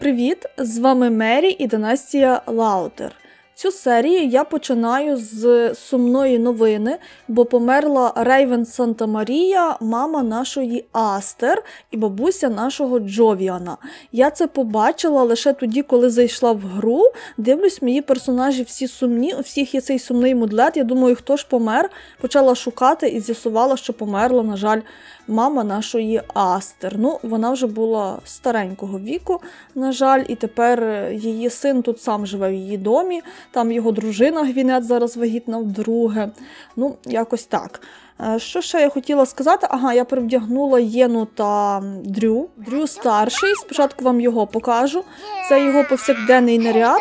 Привіт! З вами Мері і Династія Лаутер. Цю серію я починаю з сумної новини, бо померла Рейвен Санта Марія, мама нашої Астер і бабуся нашого Джовіана. Я це побачила лише тоді, коли зайшла в гру. Дивлюсь, мої персонажі всі сумні, у всіх є цей сумний мудлет. Я думаю, хто ж помер. Почала шукати і з'ясувала, що померла, на жаль, мама нашої Астер. Ну, вона вже була старенького віку, на жаль, і тепер е, її син тут сам живе в її домі. Там його дружина Гвінет зараз вагітна вдруге. Ну, якось так. Е, Що ще я хотіла сказати? Ага, я привдягнула Єну та Дрю. Дрю старший. Спочатку вам його покажу. Це його повсякденний наряд.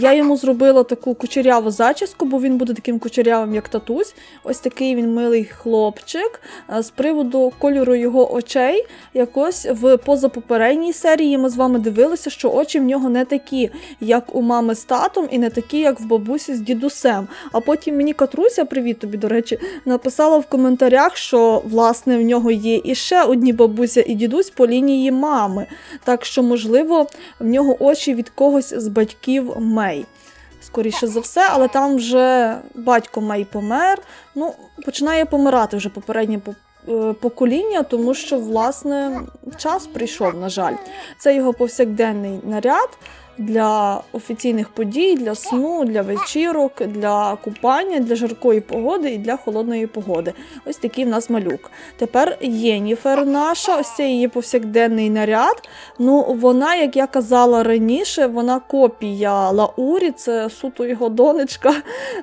Я йому зробила таку кучеряву зачіску, бо він буде таким кучерявим, як татусь. Ось такий він милий хлопчик. Е, З приводу кольору його очей, якось в позапопередній серії ми з вами дивилися, що очі в нього не такі, як у мами з татом, і не такі, як в бабусі з дідусем. А потім мені Катруся, привіт тобі, до речі, написала в коментарях, що власне в нього є і ще одні бабуся і дідусь по лінії мами. Так що, можливо, в нього очі від когось з батьків Мей. Скоріше за все, але там вже батько Мей помер. Ну, починає помирати вже попереднє по- е, покоління, тому що, власне, час прийшов, на жаль. Це його повсякденний наряд для офіційних подій, для сну, для вечірок, для купання, для жаркої погоди і для холодної погоди. Ось такий в нас малюк. Тепер Єніфер наша, ось це її повсякденний наряд. Ну, вона, як я казала раніше, вона копія Лаурі, це суто його донечка.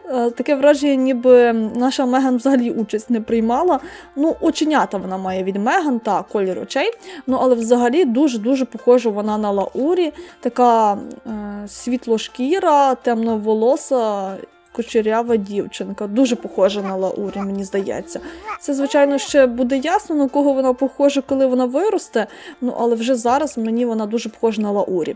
Е, Таке враження, ніби наша Меган взагалі участь не приймала. Ну, оченята вона має від Меган та колір очей. Ну, але взагалі дуже-дуже похожа вона на Лаурі. Така світлошкіра, темноволоса. Кучерява дівчинка, дуже похожа на Лаурі, мені здається. Це, звичайно, ще буде ясно, на кого вона похожа, коли вона виросте. Ну, але вже зараз мені вона дуже похожа на Лаурі.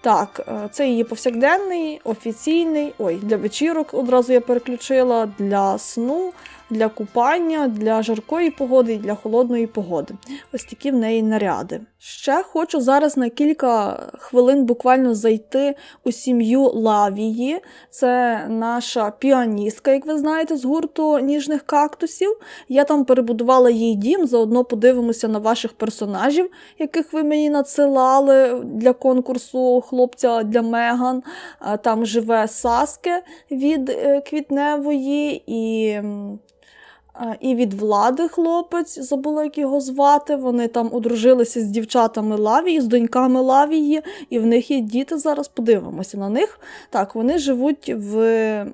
Так, е, це її повсякденний, офіційний. Ой, для вечірок одразу я переключила, для сну, для купання, для жаркої погоди і для холодної погоди. Ось такі в неї наряди. Ще хочу зараз на кілька хвилин буквально зайти у сім'ю Лавії. Це наша піаністка, як ви знаєте, з гурту ніжних кактусів. Я там перебудувала їй дім, заодно подивимося на ваших персонажів, яких ви мені надсилали для конкурсу хлопця для Меган. Там живе Саске від е, Квітневої і. І від влади хлопець, забула, як його звати. Вони там одружилися з дівчатами Лавії, з доньками Лавії, і в них є діти. Зараз подивимося на них. Так, вони живуть в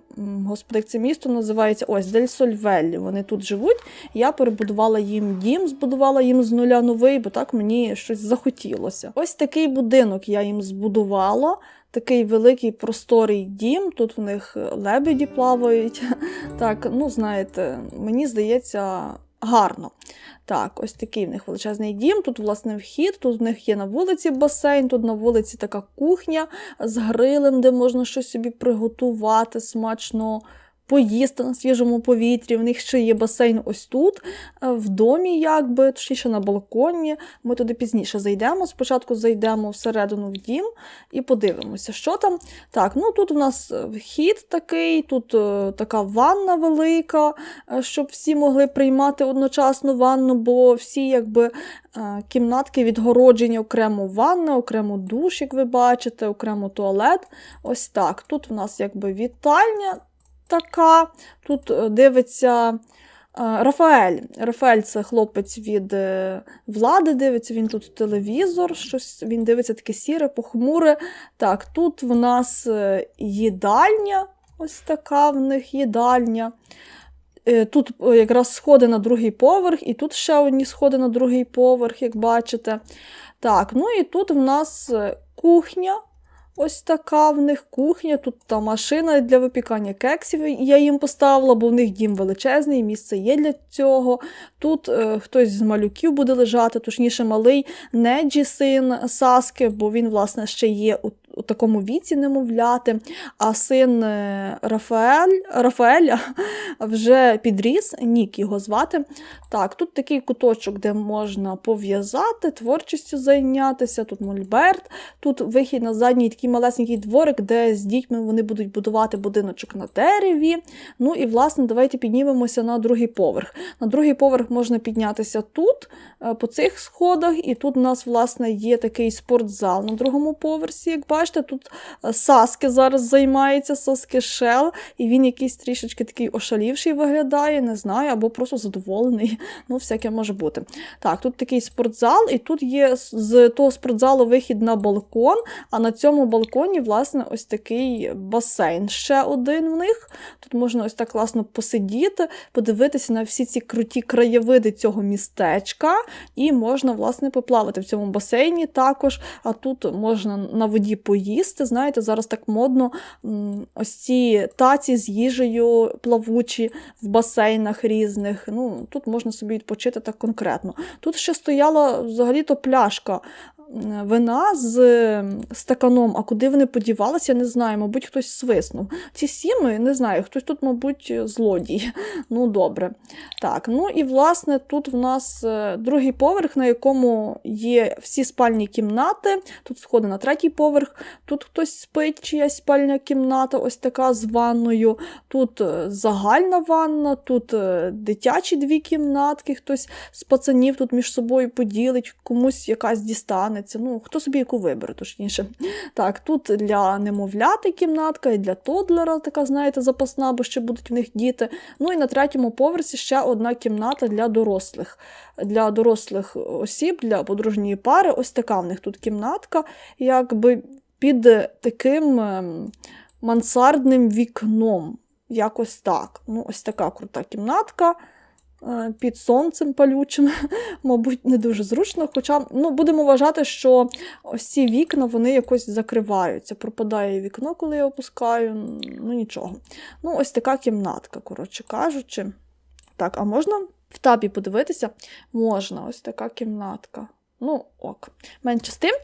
господи, це місто називається ось Дель Сольвеллі. Вони тут живуть. Я перебудувала їм дім, збудувала їм з нуля новий, бо так мені щось захотілося. Ось такий будинок я їм збудувала. Такий великий просторий дім. Тут в них лебеді плавають. Так, ну знаєте, мені здається, гарно. Так, ось такий в них величезний дім. Тут, власне, вхід, тут в них є на вулиці басейн, тут на вулиці така кухня з грилем, де можна щось собі приготувати смачно. Поїсти на свіжому повітрі. В них ще є басейн ось тут, е, в домі, якби, точніше на балконі. Ми туди пізніше зайдемо. Спочатку зайдемо всередину в дім і подивимося, що там. Так, ну тут у нас е, вхід такий, тут е, така ванна велика, щоб всі могли приймати одночасно ванну, бо всі якби кімнатки відгороджені окремо ванна, окремо душ, як ви бачите, окремо туалет. Ось так. Тут у нас якби вітальня така. Тут е, дивиться. е, Рафаель. Рафаель це хлопець від е, влади, дивиться він тут телевізор, щось він дивиться таке сіре, похмуре. Так, тут в нас їдальня, ось така в них їдальня. Тут якраз сходи на другий поверх, і тут ще одні сходи на другий поверх, як бачите. Так, ну і тут в нас кухня. Ось така в них кухня, тут та машина для випікання кексів. Я їм поставила, бо в них дім величезний, місце є для цього. Тут е, хтось з малюків буде лежати, точніше, малий Неджі, син Саски, бо він, власне, ще є у, у такому віці немовляти. А син е, Рафаель, Рафаеля вже підріс, Нік його звати. Так, тут такий куточок, де можна пов'язати, творчістю зайнятися. Тут мольберт, тут вихід на задній такий малесенький дворик, де з дітьми вони будуть будувати будиночок на дереві. Ну і, власне, давайте піднімемося на другий поверх. На другий поверх можна піднятися тут, е, по цих сходах, і тут у нас, власне, є такий спортзал на другому поверсі. Як бачите, тут е, Саски зараз займається, Саски Шел, і він якийсь трішечки такий ошалівший виглядає, не знаю, або просто задоволений. Ну, всяке може бути. Так, тут такий спортзал, і тут є з того спортзалу вихід на балкон, а на цьому балконі, власне, ось такий басейн. Ще один в них. Тут можна ось так класно посидіти, подивитися на всі ці круті краєвиди цього містечка, і можна, власне, поплавати в цьому басейні також. А тут можна на воді поїсти. Знаєте, зараз так модно ось ці таці з їжею плавучі в басейнах різних. Ну, тут можна собі відпочити так конкретно. Тут ще стояла взагалі-то пляшка вина з стаканом, а куди вони подівалися, я не знаю, мабуть, хтось свиснув. Ці сіми, не знаю, хтось тут, мабуть, злодій. Ну, добре. Так, ну і власне тут в нас е, другий поверх, на якому є всі спальні кімнати. Тут сходи на третій поверх, тут хтось спить, чиясь спальня кімната, ось така з ванною. Тут е, загальна ванна, тут е, дитячі дві кімнатки, хтось з пацанів тут між собою поділить, комусь якась дістанеться. Ну, хто собі яку вибере, точніше. Так, тут для немовляти кімнатка, і для тодлера така, знаєте, запасна, бо ще будуть в них діти. Ну і на третьому поверсі ще одна кімната для дорослих. Для дорослих осіб, для подружньої пари. Ось така в них тут кімнатка, якби під таким ем, мансардним вікном. Якось так. Ну, ось така крута кімнатка. Е, Під сонцем палючим, мабуть, не дуже зручно. Хоча ну, будемо вважати, що ось ці вікна вони якось закриваються. Пропадає вікно, коли я опускаю. Ну нічого. Ну, ось така кімнатка, коротше кажучи. Так, а можна в табі подивитися? Можна, ось така кімнатка. Ну, ок. Менше з тим.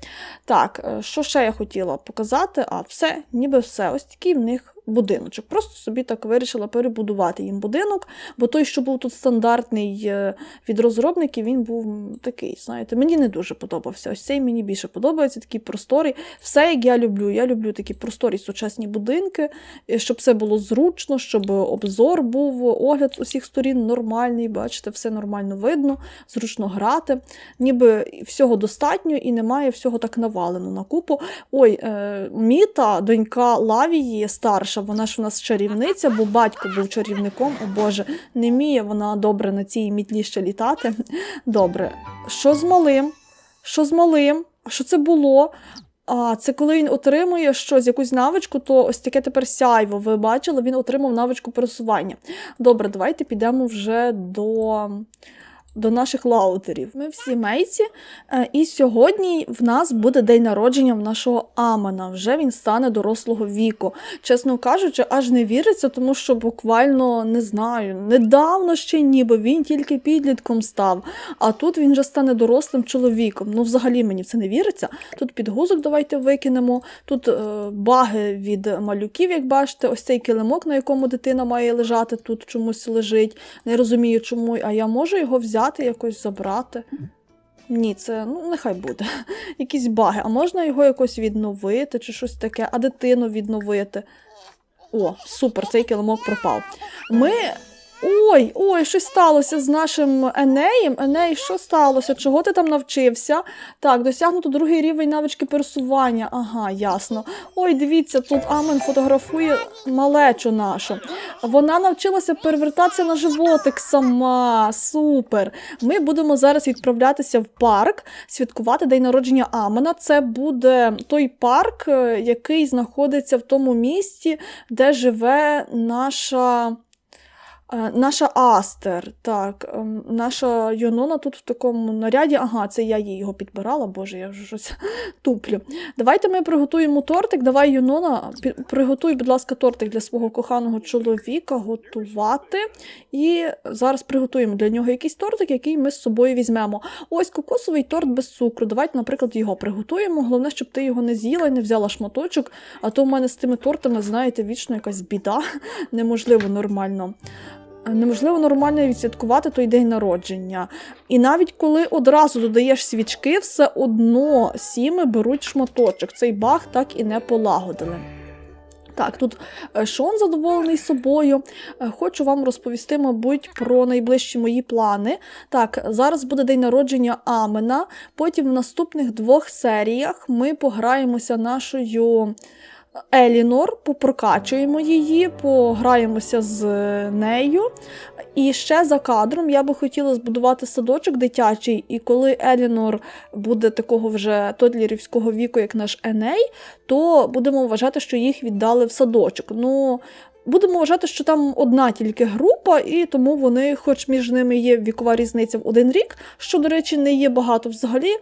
Так, е, що ще я хотіла показати? А, все, ніби все. Ось такий в них будиночок. Просто собі так вирішила перебудувати їм будинок, бо той, що був тут стандартний е, від розробників, він був такий, знаєте, мені не дуже подобався. Ось цей мені більше подобається, такий просторий. Все, як я люблю. Я люблю такі просторі сучасні будинки, е, щоб все було зручно, щоб обзор був, огляд з усіх сторін нормальний, бачите, все нормально видно, зручно грати. Ніби всього достатньо і немає всього так навалено на купу. Ой, е, Міта, донька Лавії, старша, вона ж в нас чарівниця, бо батько був чарівником. О Боже, не вміє вона добре на цій мітлі ще літати. Добре. Що з малим? Що з малим? А що це було? А, це коли він отримує щось, якусь навичку, то ось таке тепер сяйво. Ви бачили, він отримав навичку пересування. Добре, давайте підемо вже до, до наших лаутерів. Ми в сімейці, е, і сьогодні в нас буде день народження в нашого Амана. Вже він стане дорослого віку. Чесно кажучи, аж не віриться, тому що буквально не знаю, недавно ще ніби він тільки підлітком став. А тут він вже стане дорослим чоловіком. Ну, взагалі мені це не віриться. Тут підгузок давайте викинемо. Тут е, баги від малюків, як бачите, ось цей килимок, на якому дитина має лежати, тут чомусь лежить. Не розумію, чому, а я можу його взяти, якось забрати. Ні, це ну нехай буде. Якісь баги. А можна його якось відновити чи щось таке, а дитину відновити. О, супер, цей килимок пропав. Ми. Ой, ой, щось сталося з нашим Енеєм. Еней, що сталося? Чого ти там навчився? Так, досягнуто другий рівень навички пересування. Ага, ясно. Ой, дивіться, тут Амен фотографує малечу нашу. Вона навчилася перевертатися на животик сама. Супер. Ми будемо зараз відправлятися в парк, святкувати день народження Амена. Це буде той парк, е, який знаходиться в тому місті, де живе наша. Е, Наша Астер, так, ем, наша Йонона тут в такому наряді. Ага, це я їй його підбирала, боже, я вже щось туплю. Давайте ми приготуємо тортик. Давай, Юнона, приготуй, будь ласка, тортик для свого коханого чоловіка готувати. І зараз приготуємо для нього якийсь тортик, який ми з собою візьмемо. Ось кокосовий торт без цукру. Давайте, наприклад, його приготуємо. Головне, щоб ти його не з'їла і не взяла шматочок. А то в мене з тими тортами, знаєте, вічно якась біда. Неможливо нормально. Неможливо нормально відсвяткувати той день народження. І навіть коли одразу додаєш свічки, все одно сіми беруть шматочок. Цей баг так і не полагодили. Так, тут е, Шон задоволений собою. Е, Хочу вам розповісти, мабуть, про найближчі мої плани. Так, зараз буде день народження Амена. Потім в наступних двох серіях ми пограємося нашою Елінор, попрокачуємо її, пограємося з нею. І ще за кадром я би хотіла збудувати садочок дитячий, і коли Елінор буде такого вже тодлірівського віку, як наш Еней, то будемо вважати, що їх віддали в садочок. Ну, будемо вважати, що там одна тільки група, і тому вони, хоч між ними є вікова різниця в один рік, що, до речі, не є багато взагалі.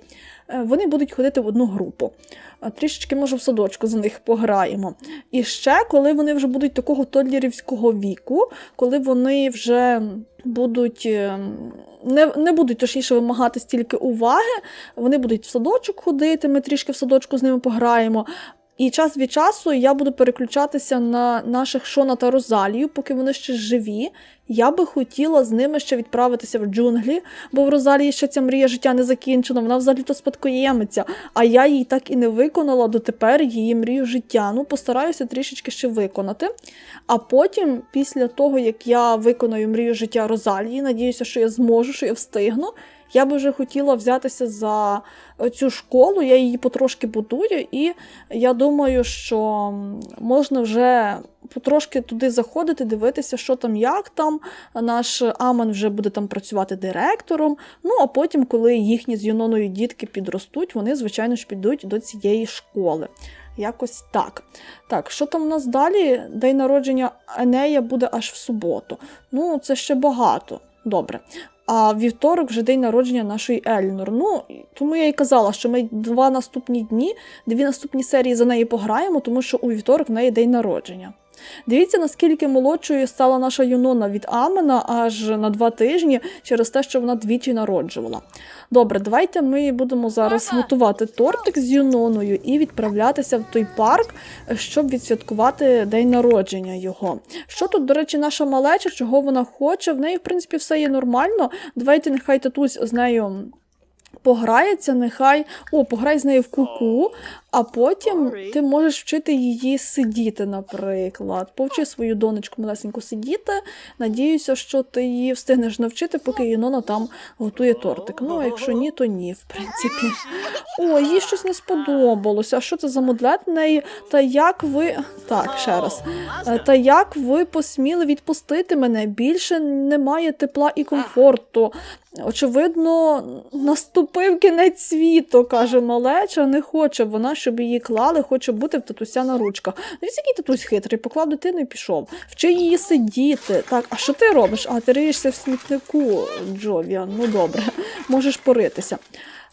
Е, Вони будуть ходити в одну групу. А Трішечки, може, в садочку за них пограємо. І ще, коли вони вже будуть такого тодлірівського віку, коли вони вже будуть е, не, не будуть точніше вимагати стільки уваги, вони будуть в садочок ходити, ми трішки в садочку з ними пограємо. І час від часу я буду переключатися на наших Шона та Розалію, поки вони ще живі. Я би хотіла з ними ще відправитися в джунглі, бо в Розалії ще ця мрія життя не закінчена, вона взагалі-то спадкоємиця, а я їй так і не виконала дотепер її мрію життя. Ну, постараюся трішечки ще виконати. А потім, після того, як я виконую мрію життя Розалії, надіюся, що я зможу, що я встигну. Я би вже хотіла взятися за цю школу, я її потрошки будую, і я думаю, що можна вже потрошки туди заходити, дивитися, що там, як там. Наш Амен вже буде там працювати директором. Ну а потім, коли їхні з Юноною дітки підростуть, вони, звичайно ж, підуть до цієї школи. Якось так. Так, що там у нас далі? День народження Енея буде аж в суботу. Ну, це ще багато. Добре. А вівторок вже день народження нашої Елінор. Ну, тому я і казала, що ми два наступні дні, дві наступні серії за неї пограємо, тому що у вівторок в неї день народження. Дивіться, наскільки молодшою стала наша Юнона від Амена аж на два тижні через те, що вона двічі народжувала. Добре, давайте ми будемо зараз готувати тортик з Юноною і відправлятися в той парк, щоб відсвяткувати день народження його. Що тут, до речі, наша малеча, чого вона хоче? В неї, в принципі, все є нормально. Давайте нехай татусь з нею. Пограється, нехай о, пограй з нею в куку, а потім ти можеш вчити її сидіти, наприклад. Повчи свою донечку малесеньку сидіти. Надіюся, що ти її встигнеш навчити, поки Юнона там готує тортик. Ну, а якщо ні, то ні, в принципі. О, їй щось не сподобалося. А що це за модлет в неї? Та як ви. Так, ще раз. Та як ви посміли відпустити мене? Більше немає тепла і комфорту. Очевидно, наступив кінець світу, каже малеча, не хоче вона, щоб її клали, хоче бути в татуся на ручках. Дивіться, який татусь хитрий, поклав дитину і пішов. Вчи її сидіти. Так, а що ти робиш? А ти риєшся в смітнику, Джовіан. Ну добре, можеш поритися.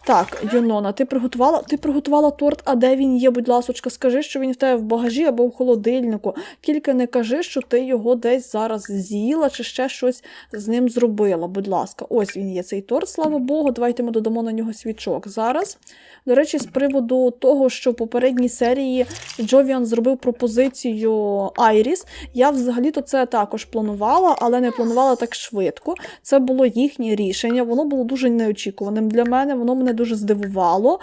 Так, Юнона, ти приготувала? Ти приготувала торт, а де він є, будь ласочка, скажи, що він в тебе в багажі або в холодильнику. Тільки не кажи, що ти його десь зараз з'їла чи ще щось з ним зробила. Будь ласка, ось він є цей торт, слава Богу. Давайте ми додамо на нього свічок зараз. До речі, з приводу того, що в попередній серії Джовіан зробив пропозицію Айріс, я взагалі-то це також планувала, але не планувала так швидко. Це було їхнє рішення. Воно було дуже неочікуваним для мене. Воно мене дуже здивувало.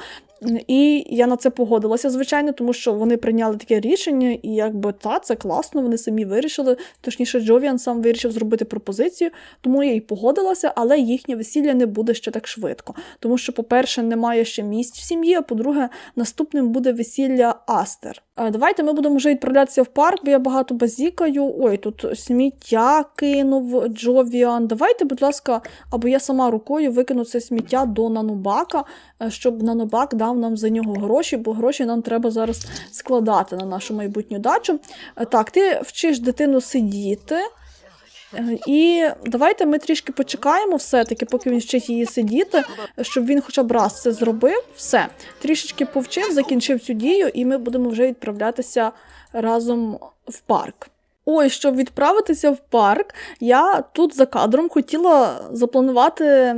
І я на це погодилася, звичайно, тому що вони прийняли таке рішення, і якби та це класно, вони самі вирішили. Точніше, Джовіан сам вирішив зробити пропозицію, тому я й погодилася, але їхнє весілля не буде ще так швидко. Тому що, по-перше, немає ще місць в сім'ї, а по-друге, наступним буде весілля Астер. Давайте ми будемо вже відправлятися в парк, бо я багато базікаю. Ой, тут сміття кинув Джовіан. Давайте, будь ласка, або я сама рукою викину це сміття до Нанобака, е, щоб Нанобак дав нам за нього гроші, бо гроші нам треба зараз складати на нашу майбутню дачу. Е, Так, ти вчиш дитину сидіти. Е, І давайте ми трішки почекаємо все-таки, поки він вчить її сидіти, щоб він хоча б раз це зробив. Все, трішечки повчив, закінчив цю дію, і ми будемо вже відправлятися разом в парк. Ой, щоб відправитися в парк, я тут за кадром хотіла запланувати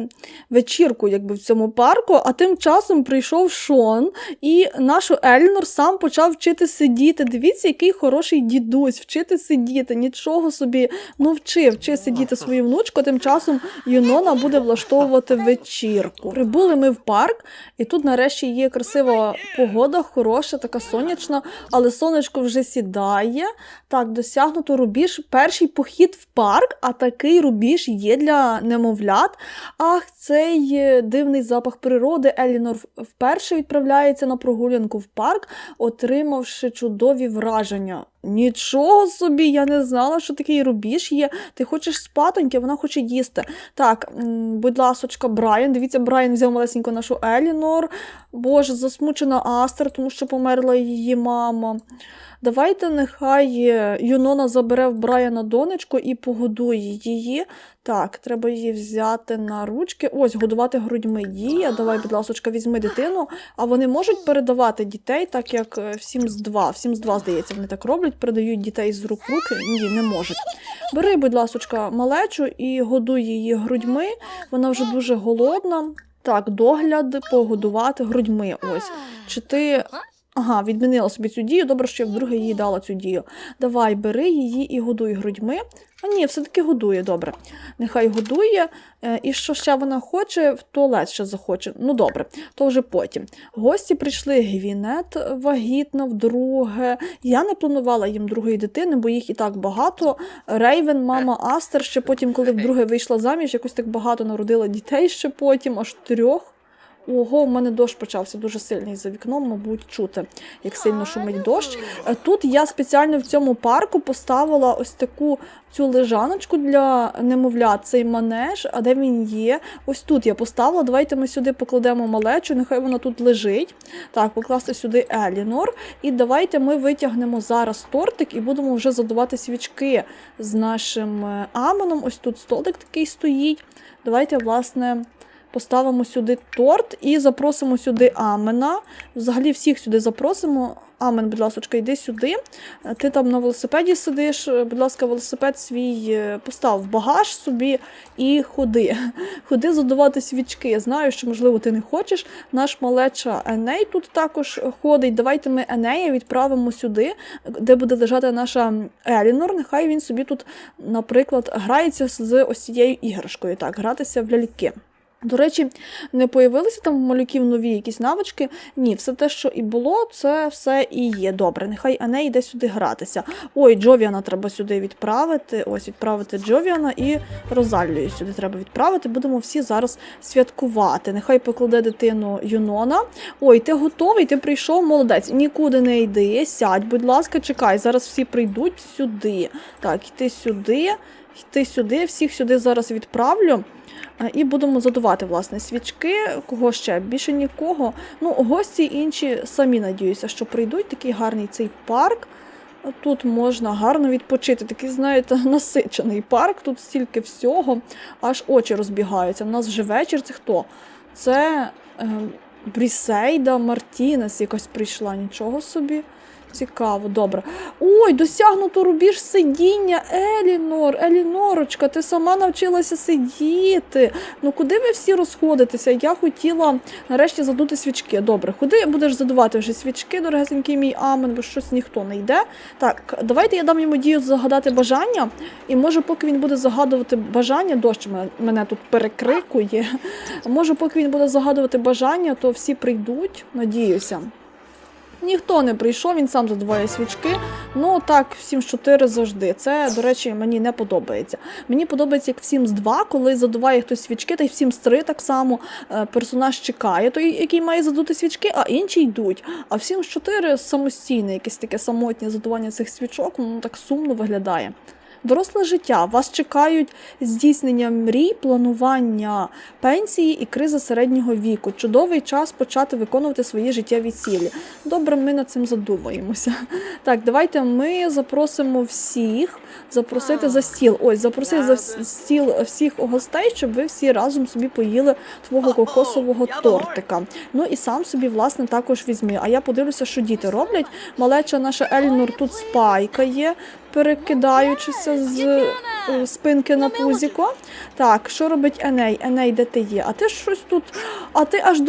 вечірку, якби в цьому парку, а тим часом прийшов Шон, і нашу Елінор сам почав вчити сидіти. Дивіться, який хороший дідусь, вчити сидіти, нічого собі. Ну вчи, вчи сидіти свою внучку. Тим часом Юнона буде влаштовувати вечірку. Прибули ми в парк, і тут нарешті є красива погода, хороша, така сонячна, але сонечко вже сідає. Так, досягнуто рубіж. Перший похід в парк, а такий рубіж є для немовлят. Ах, цей е, дивний запах природи. Елінор вперше відправляється на прогулянку в парк, отримавши чудові враження. Нічого собі, я не знала, що такий рубіж є. Ти хочеш спатоньки, вона хоче їсти. Так, будь ласочка, Брайан. Дивіться, Брайан взяв малесеньку нашу Елінор. Боже, засмучена Астер, тому що померла її мама. Давайте нехай е, Юнона забере в Брайана донечку і погодує її. Так, треба її взяти на ручки. Ось, годувати грудьми дія. Давай, будь ласочка, візьми дитину. А вони можуть передавати дітей, так як е, в Sims 2. В Sims 2, здається, вони так роблять, передають дітей з рук в руки. Ні, не можуть. Бери, будь ласочка, малечу і годуй її грудьми. Вона вже дуже голодна. Так, догляд, погодувати грудьми. Ось. Чи ти. Ага, відмінила собі цю дію. Добре, що я вдруге їй дала цю дію. Давай, бери її і годуй грудьми. А ні, все-таки годує, добре. Нехай годує. Е, І що ще вона хоче, в туалет ще захоче. Ну добре, то вже потім. Гості прийшли Гвінет вагітна вдруге. Я не планувала їм другої дитини, бо їх і так багато. Рейвен, мама Астер, ще потім, коли вдруге вийшла заміж, якось так багато народила дітей ще потім, аж трьох. Ого, в мене дощ почався дуже сильний за вікном, мабуть, чути, як сильно шумить дощ. Е, Тут я спеціально в цьому парку поставила ось таку цю лежаночку для немовлят, цей манеж. А де він є? Ось тут я поставила. Давайте ми сюди покладемо малечу, нехай вона тут лежить. Так, покласти сюди Елінор. І давайте ми витягнемо зараз тортик і будемо вже задавати свічки з нашим е, Аменом. Ось тут столик такий стоїть. Давайте, власне. Поставимо сюди торт і запросимо сюди Амена. Взагалі всіх сюди запросимо. Амен, будь ласка, йди сюди. Ти там на велосипеді сидиш. Будь ласка, велосипед свій е, постав в багаж собі і ходи. Ходи задувати свічки. Я знаю, що, можливо, ти не хочеш. Наш малеча Еней тут також ходить. Давайте ми Енея відправимо сюди, де буде лежати наша Елінор. Нехай він собі тут, наприклад, грається з ось цією іграшкою. Так, гратися в ляльки. До речі, не появилися там у малюків нові якісь навички. Ні, все те, що і було, це все і є. Добре, нехай Ане йде сюди гратися. Ой, Джовіана треба сюди відправити. Ось відправити Джовіана і Розалію сюди треба відправити. Будемо всі зараз святкувати. Нехай покладе дитину Юнона. Ой, ти готовий, ти прийшов, молодець. Нікуди не йди. Сядь, будь ласка, чекай. Зараз всі прийдуть сюди. Так, йти сюди, йти сюди, всіх сюди зараз відправлю. Е, І будемо задувати власне свічки. Кого ще? Більше нікого. Ну, гості інші самі надіюся, що прийдуть. Такий гарний цей парк. Тут можна гарно відпочити. Такий, знаєте, насичений парк. Тут стільки всього, аж очі розбігаються. У нас вже вечір. Це хто? Це е, Брісейда Мартінес якось прийшла. Нічого собі. Цікаво, добре. Ой, досягнуто рубіж сидіння. Елінор, Елінорочка, ти сама навчилася сидіти. Ну куди ви всі розходитеся? Я хотіла нарешті задути свічки. Добре, куди будеш задувати вже свічки, дорогесенький мій Амен, бо щось ніхто не йде. Так, давайте я дам йому дію загадати бажання. І може, поки він буде загадувати бажання, дощ мене- тут перекрикує. Може, поки він буде загадувати бажання, то всі прийдуть, надіюся. Ніхто не прийшов, він сам задуває свічки. Ну так, всім з 4 завжди. Це, до речі, мені не подобається. Мені подобається, як всім з 2, коли задуває хтось свічки, та й всім з 3 так само е, персонаж чекає, той, який має задути свічки, а інші йдуть. А всім з 4 самостійне, якесь таке самотнє задування цих свічок, ну так сумно виглядає. Доросле життя. Вас чекають здійснення мрій, планування пенсії і криза середнього віку. Чудовий час почати виконувати свої життєві цілі. Добре, ми над цим задумаємося. Так, давайте ми запросимо всіх запросити за стіл. Ось, запросити за стіл всіх гостей, щоб ви всі разом собі поїли твого кокосового тортика. Ну і сам собі, власне, також візьми. А я подивлюся, що діти роблять. Малеча наша Ельнор тут спайкає, перекидаючися з е, спинки на пузіко. Так, що робить Еней? Еней, де ти є? А ти щось тут. А ти аж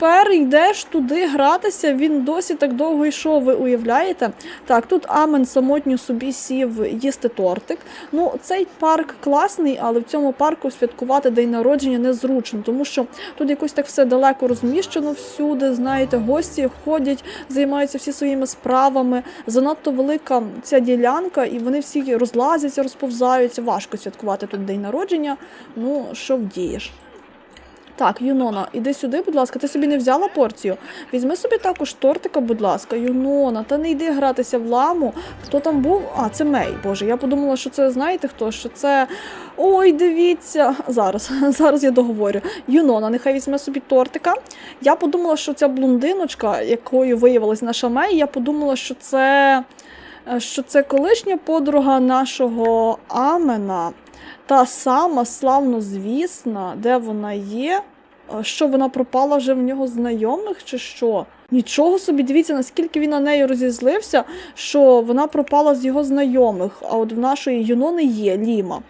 дотепер йдеш туди гратися. Він досі так довго йшов, ви уявляєте? Так, тут Амен самотньо собі сів їсти тортик. Ну, цей парк класний, але в цьому парку святкувати день народження незручно, тому що тут якось так все далеко розміщено всюди. Знаєте, гості ходять, займаються всі своїми справами. Занадто велика ця ділянка, і вони всі розлазяться, розповзаються. Важко святкувати тут день народження. Ну, що вдієш? Так, Юнона, іди сюди, будь ласка. Ти собі не взяла порцію? Візьми собі також тортика, будь ласка. Юнона, та не йди гратися в ламу. Хто там був? А, це Мей. Боже, я подумала, що це знаєте хто? Що це. Ой, дивіться. Зараз, зараз я договорю. Юнона, нехай візьме собі тортика. Я подумала, що ця блондиночка, якою виявилась наша Мей, я подумала, що це. е, Що це колишня подруга нашого Амена, та сама славно звісна, де вона є, Е, що вона пропала вже в нього знайомих, чи що? Нічого собі, дивіться, наскільки він на неї розізлився, що вона пропала з його знайомих. А от в нашої Юнони є Ліма.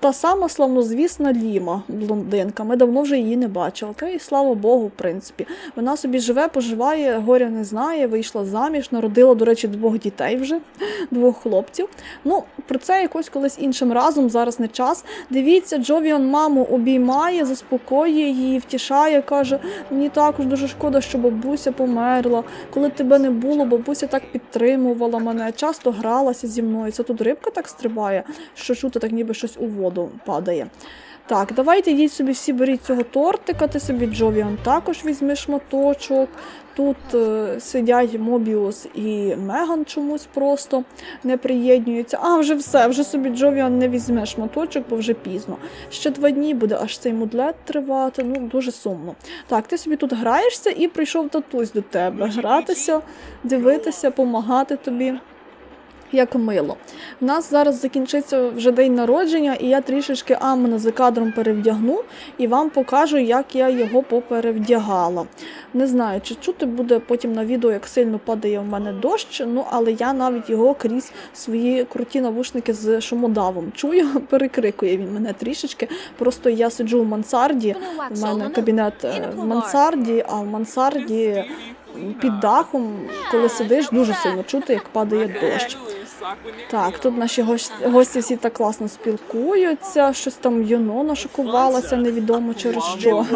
Та сама славнозвісна Ліма, блондинка. Ми давно вже її не бачили. Та й слава Богу, в принципі. Вона собі живе, поживає, горя не знає, вийшла заміж, народила, до речі, двох дітей вже, двох хлопців. Ну, про це якось колись іншим разом, зараз не час. Дивіться, Джовіан маму обіймає, заспокоює її, втішає, каже: мені також дуже шкода, що бабуся померла. Коли тебе не було, бабуся так підтримувала мене, часто гралася зі мною. Це тут рибка так стрибає, що чути, так ніби щось у воду падає. Так, давайте йдіть собі всі беріть цього тортика, ти собі Джовіан також візьми шматочок. Тут е, сидять Мобіус і Меган чомусь просто не приєднуються. А, вже все, вже собі Джовіан не візьме шматочок, бо вже пізно. Ще два дні буде аж цей мудлет тривати. Ну, дуже сумно. Так, ти собі тут граєшся і прийшов татусь до тебе. Гратися, дивитися, помагати тобі. Як мило. У нас зараз закінчиться вже день народження, і я трішечки Амена за кадром перевдягну і вам покажу, як я його поперевдягала. Не знаю, чи чути буде потім на відео, як сильно падає в мене дощ, ну але я навіть його крізь свої круті навушники з шумодавом чую, перекрикує він мене трішечки. Просто я сиджу в мансарді. У мене кабінет е, в мансарді, а в мансарді під дахом, коли сидиш, дуже сильно чути, як падає дощ. Так, тут наші гості, всі так класно спілкуються, щось там юно шокувалася, невідомо через що.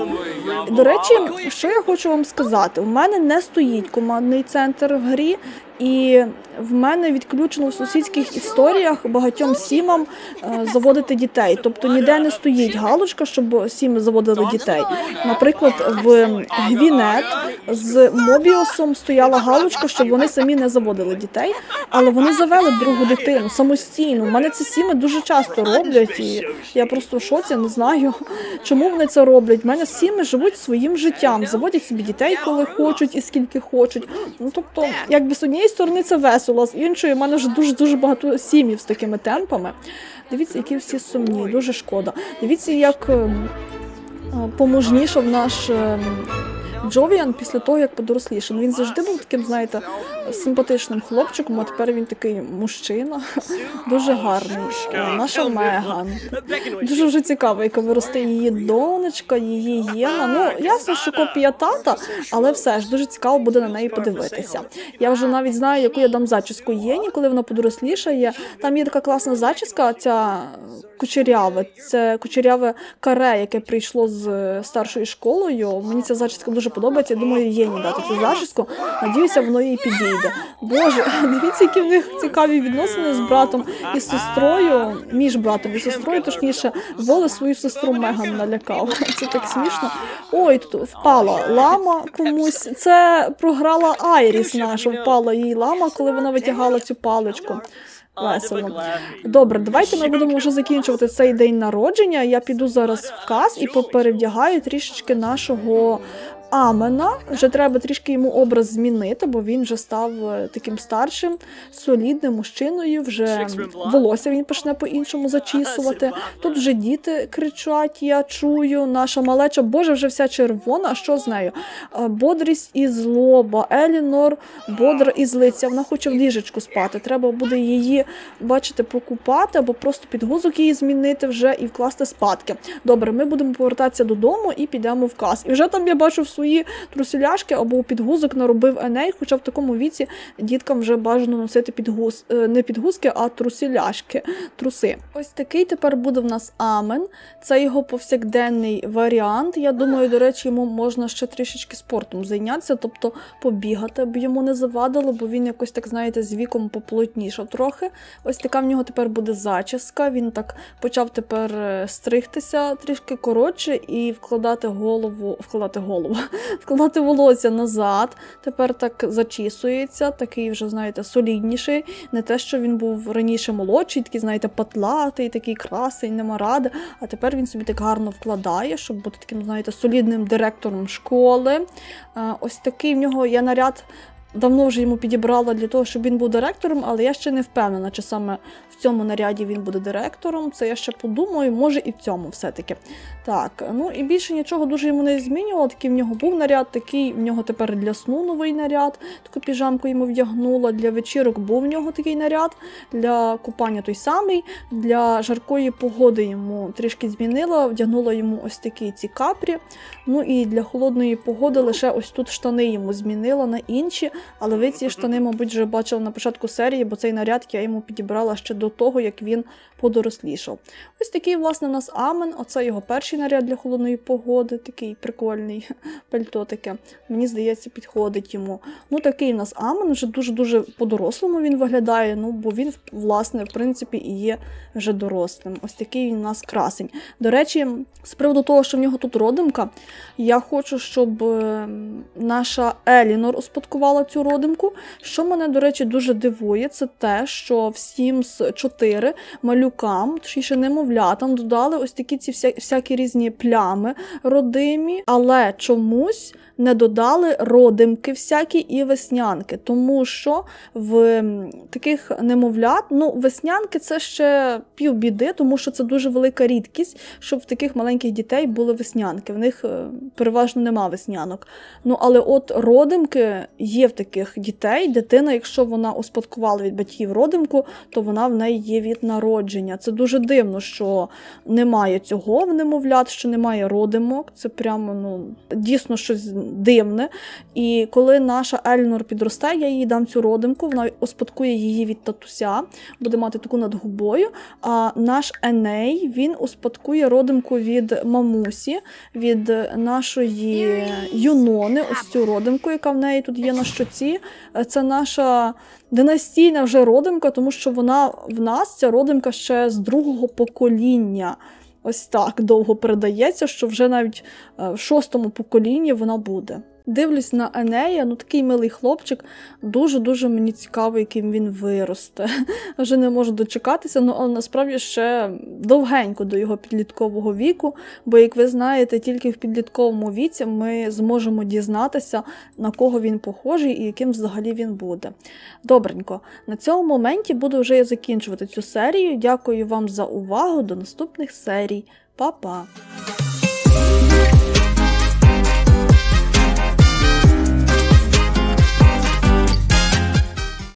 До речі, що я хочу вам сказати: у мене не стоїть командний центр в грі, і в мене відключено в сусідських історіях багатьом сімам е, заводити дітей. Тобто ніде не стоїть галочка, щоб сіми заводили дітей. Наприклад, в Гвінет з Мобіусом стояла галочка, щоб вони самі не заводили дітей, але вони завели другу дитину самостійно. У мене це сіми дуже часто роблять, і я просто в шоці не знаю, чому вони це роблять. У мене сіми живуть своїм життям, заводять собі дітей, коли хочуть і скільки хочуть. Ну тобто, якби з однієї сторони це весело, з іншої в мене вже дуже дуже багато сім'їв з такими темпами. Дивіться, які всі сумні, дуже шкода. Дивіться, як ем, е, поможнішав наш. Джовіан після того, як подорослішав. Ну, Він завжди був таким, знаєте, симпатичним хлопчиком, а тепер він такий мужчина, дуже гарний. Наша Меган. Дуже вже цікаво, яка виросте її донечка, її Єна. Ну, ясно, що копія тата, але все ж дуже цікаво буде на неї подивитися. Я вже навіть знаю, яку я дам зачіску Єні, коли вона подорослішає. Там є така класна зачіска, ця кучеряве. Це кучеряве каре, яке прийшло з е, старшою школою. Мені ця зачіска дуже подобається. Я думаю, Єні дати цю зачіску. Надіюся, воно їй підійде. Боже, дивіться, які в них цікаві відносини з братом і сестрою, між братом і сестрою, точніше, Воли свою сестру Меган налякав. Це так смішно. Ой, тут впала лама комусь. Це програла Айріс наша, впала їй лама, коли вона витягала цю паличку. Весело. Добре, давайте ми будемо вже закінчувати цей день народження. Я піду зараз в каз і поперевдягаю трішечки нашого Амена. Вже треба трішки йому образ змінити, бо він вже став е, таким старшим, солідним мужчиною. Вже волосся він почне по-іншому зачісувати. Тут вже діти кричать, я чую. Наша малеча, боже, вже вся червона. А що з нею? Е, Бодрість і злоба. Елінор бодра і злиться. Вона хоче в ліжечку спати. Треба буде її, бачите, покупати або просто підгузок її змінити вже і вкласти спадки. Добре, ми будемо повертатися додому і підемо в каз. І вже там я бачу в свої трусіляшки або підгузок наробив Еней, хоча в такому віці діткам вже бажано носити підгуз, е, не підгузки, а трусіляшки, труси. Ось такий тепер буде в нас амен. Це його повсякденний варіант. Я думаю, до речі, йому можна ще трішечки спортом зайнятися, тобто побігати, б йому не завадило, бо він якось так, знаєте, з віком поплотнішав трохи. Ось така в нього тепер буде зачіска. Він так почав тепер е, стригтися трішки коротше і вкладати голову, вкладати голову, вкладати волосся назад. Тепер так зачісується, такий вже, знаєте, солідніший. Не те, що він був раніше молодший, такий, знаєте, патлатий, такий красий, нема ради. А тепер він собі так гарно вкладає, щоб бути таким, знаєте, солідним директором школи. Ось такий в нього є наряд. Давно вже йому підібрала для того, щоб він був директором, але я ще не впевнена, чи саме в цьому наряді він буде директором. Це я ще подумаю, може і в цьому все-таки. Так, ну і більше нічого дуже йому не змінювало. Такий в нього був наряд, такий в нього тепер для сну новий наряд. Таку піжамку йому вдягнула. Для вечірок був в нього такий наряд, для купання той самий, для жаркої погоди йому трішки змінила, вдягнула йому ось такі ці капрі. Ну і для холодної погоди лише ось тут штани йому змінила на інші. Але ви ці штани, мабуть, вже бачили на початку серії, бо цей наряд я йому підібрала ще до того, як він подорослішав. Ось такий, власне, у нас Амен. Оце його перший наряд для холодної погоди, такий прикольний пальто таке. Мені здається, підходить йому. Ну, такий у нас Амен, вже дуже-дуже по-дорослому він виглядає, ну, бо він, власне, в принципі, і є вже дорослим. Ось такий він у нас красень. До речі, з приводу того, що в нього тут родимка, я хочу, щоб е, наша Елінор успадкувала цю родимку. Що мене, до речі, дуже дивує, це те, що в Sims 4 малюкам, точніше немовлятам, додали ось такі ці всякі різні плями родимі, але чомусь не додали родимки всякі і веснянки, тому що в таких немовлят, ну, веснянки це ще півбіди, тому що це дуже велика рідкість, щоб в таких маленьких дітей були веснянки. В них е, переважно нема веснянок. Ну, але от родимки є в таких дітей. Дитина, якщо вона успадкувала від батьків родимку, то вона в неї є від народження. Це дуже дивно, що немає цього в немовлят, що немає родимок. Це прямо ну дійсно щось дивне. І коли наша Ельнор підросте, я їй дам цю родимку, вона успадкує її від татуся, буде мати таку над губою. А наш Еней він успадкує родимку від мамусі, від нашої Юнони, ось цю родимку, яка в неї тут є на щоці. Це наша династійна вже родимка, тому що вона в нас ця родимка ще з другого покоління. Ось так довго передається, що вже навіть е, в шостому поколінні вона буде. Дивлюсь на Енея, ну такий милий хлопчик, дуже-дуже мені цікаво, яким він виросте. Вже не можу дочекатися, ну але насправді ще довгенько до його підліткового віку, бо, як ви знаєте, тільки в підлітковому віці ми зможемо дізнатися, на кого він похожий і яким взагалі він буде. Добренько, на цьому моменті буду вже я закінчувати цю серію. Дякую вам за увагу. До наступних серій. Па-па!